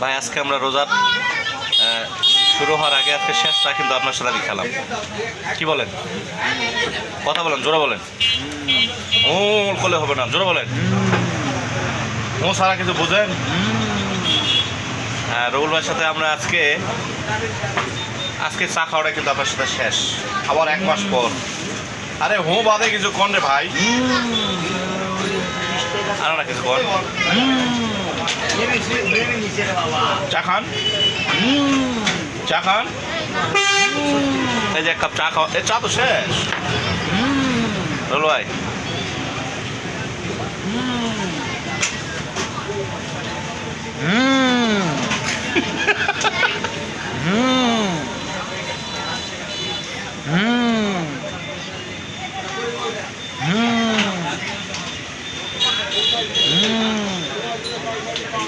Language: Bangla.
ভাই, আজকে আমরা রোজার শুরু হওয়ার আগে আজকে শেষটা কিন্তু আপনার সাথে আমি খেলাম। কি বলেন? কথা বলেন, জোরে বলেন। ও করলে হবে না, জোরে বলেন। ও সারা কিছু বুঝেন? হ্যাঁ রবুল ভাইয়ের সাথে আমরা আজকে আজকে চা খাওয়াটা কিন্তু আপনার সাথে শেষ। আবার এক মাস পর। আরে, হো বাদে কিছু কন রে ভাই। আরও না কিছু কন? চা খান চা খান এই যে এক কাপ চা খাওয়া এ চা তো শেষ রোল ভাই হুম